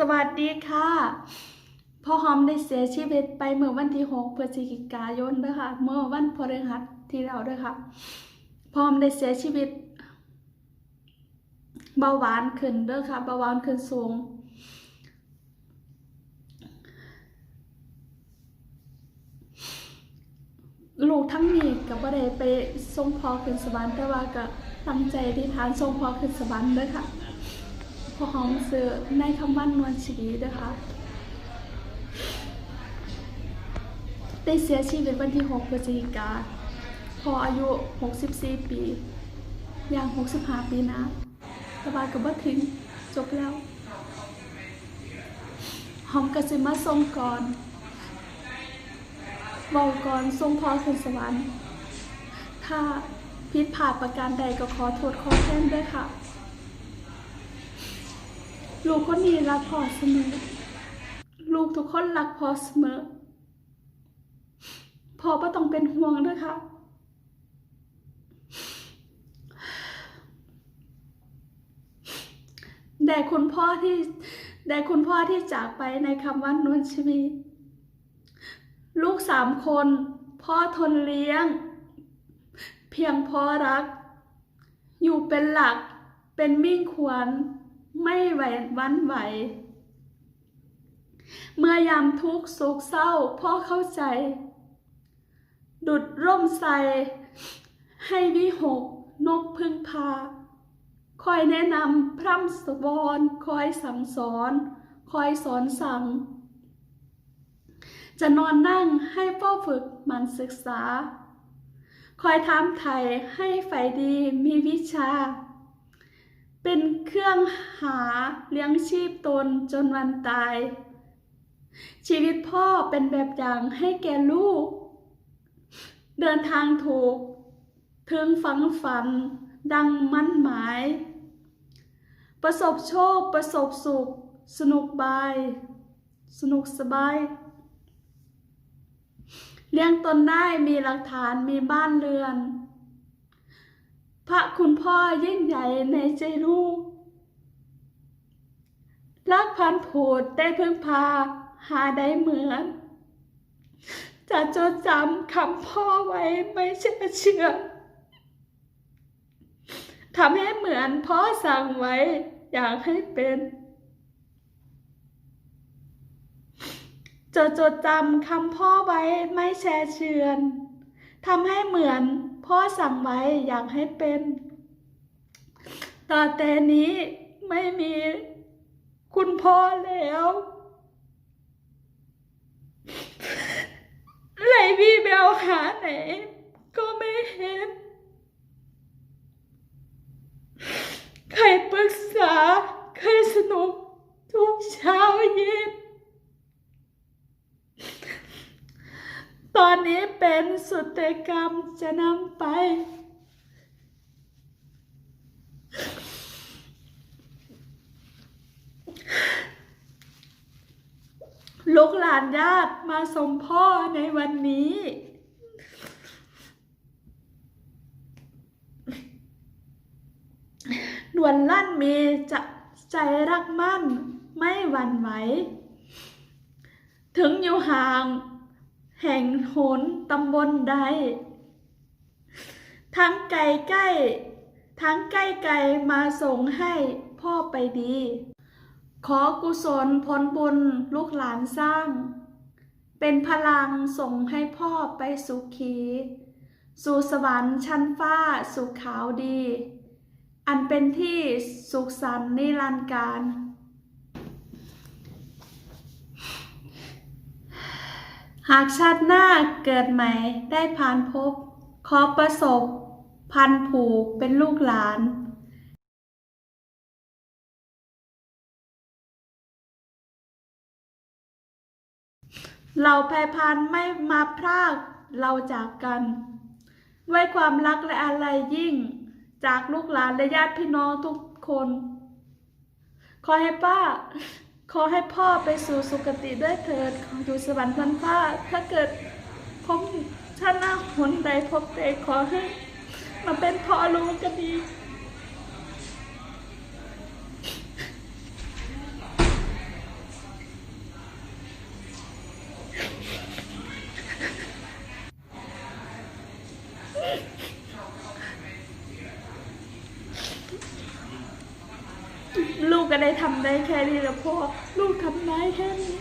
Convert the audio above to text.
สวัสดีค่ะ พ่อหอมได้เสียชีวิตไปเมื่อวันที่ 6 พฤศจิกายนด้วยค่ะ เมื่อวันพฤหัสที่แล้วด้วยค่ะ พ่อหอมได้เสียชีวิต เบาหวานขึ้นด้อค่ะ เบาหวานขึ้นสูง ลูกทั้งนี้ก็บ่ได้ไปส่งพ่อขึ้นสวรรค์แต่ว่าก็ตั้งใจที่ทานส่งพ่อขึ้นสวรรค์ด้อค่ะ พอหอมซื้อในคำว่านวลชีดีนะคะได้เสียชีวิตวันที่ 6 พฤศจิกา พออายุ 64 ปี อย่าง 65 ปีนะแตะบายกับว่าถึงจบแล้ว หอมกระสิมาทรงก่อนเบาก่อนทรงพอขึ้นสวรรค์ ถ้าผิดพลาประการใดก็ขอโทษขอแทนด้วยค่ะ ลูกคนนี้รักพ่อเสมอ ลูกทุกคนรักพ่อเสมอ พ่อก็ต้องเป็นห่วงด้วยค่ะ แต่คุณพ่อที่แต่คุณพ่อที่จากไปในคำว่านวลชีวีลูกสามคน พ่อทนเลี้ยง เพียงพ่อรัก อยู่เป็นหลักเป็นมิ่งขวัญ ไม่ไหวหวันไหว เมื่อยามทุกข์โศกเศร้าพ่อเข้าใจ ดุดร่มใส ให้วิหกนกพึ่งพา คอยแนะนำพร่ำสวอนคอยสั่งสอน คอยสอนสั่ง จะนอนนั่งให้เฝ้าฝึกมันศึกษา คอยถามไถ่ให้ใฝ่ดีมีวิชา เป็นเครื่องหาเลี้ยงชีพตนจนวันตาย ชีวิตพ่อเป็นแบบอย่างให้แก่ลูก เดินทางถูกถึงฝังฝัน ดังมั่นหมาย ประสบโชค ประสบสุข สนุกบาย สนุกสบาย เลี้ยงตนได้มีหลักฐานมีบ้านเรือน พระคุณพ่อยิ่งใหญ่ในใจลูก รักพันผูดได้พึ่งพา หาได้เหมือน จะจดจำคำพ่อไว้ไม่เชื่อเชื่อทำให้เหมือนพ่อสั่งไว้ อยากให้เป็น จะจดจำคำพ่อไว้ไม่แชร์เชือนทำให้เหมือน พ่อสั่งไว้อยากให้เป็น ต่อแต่นี้ไม่มีคุณพ่อแล้ว ไหลพี่เบลหาไหน ก็ไม่เห็น ใครปรึกษา ใครสนุกทุกเช้าเย็น ตอนนี้เป็นสุดกรรมจะนำไป ลูกหลานญาติมาสมพ่อในวันนี้ ดวนลั่นเมีจะใจรักมั่นไม่หวั่นไหว ถึงอยู่ห่าง แห่งโหนตำบลใด ทั้งไกลใกล้ ทั้งใกล้ไกลมาส่งให้พ่อไปดี ขอกุศลผลบุญลูกหลานสร้าง เป็นพลังส่งให้พ่อไปสุขี สู่สวรรค์ชั้นฟ้าสุขขาวดี อันเป็นที่สุขสันต์นิรันดร์การ หากชาติหน้าเกิดใหม่ได้ผ่านพบ ขอประสบ พันผูกเป็นลูกหลานเราแพรพันไม่มาพรากเราจากกันไว้ความรักและอะไรยิ่ง จากลูกหลานและญาติพี่น้องทุกคน ขอให้ป้า ขอให้พ่อไปสู่สุคติด้วยเถิด ของอยู่สวรรค์พันฟ้า ถ้าเกิดผมชาติหน้าหนใดพบใดขอให้มาเป็นพ่อลูกก็ดี ลูกก็ได้ทำได้แค่นี้แล้วพ่อ ลูกทำได้แค่นี้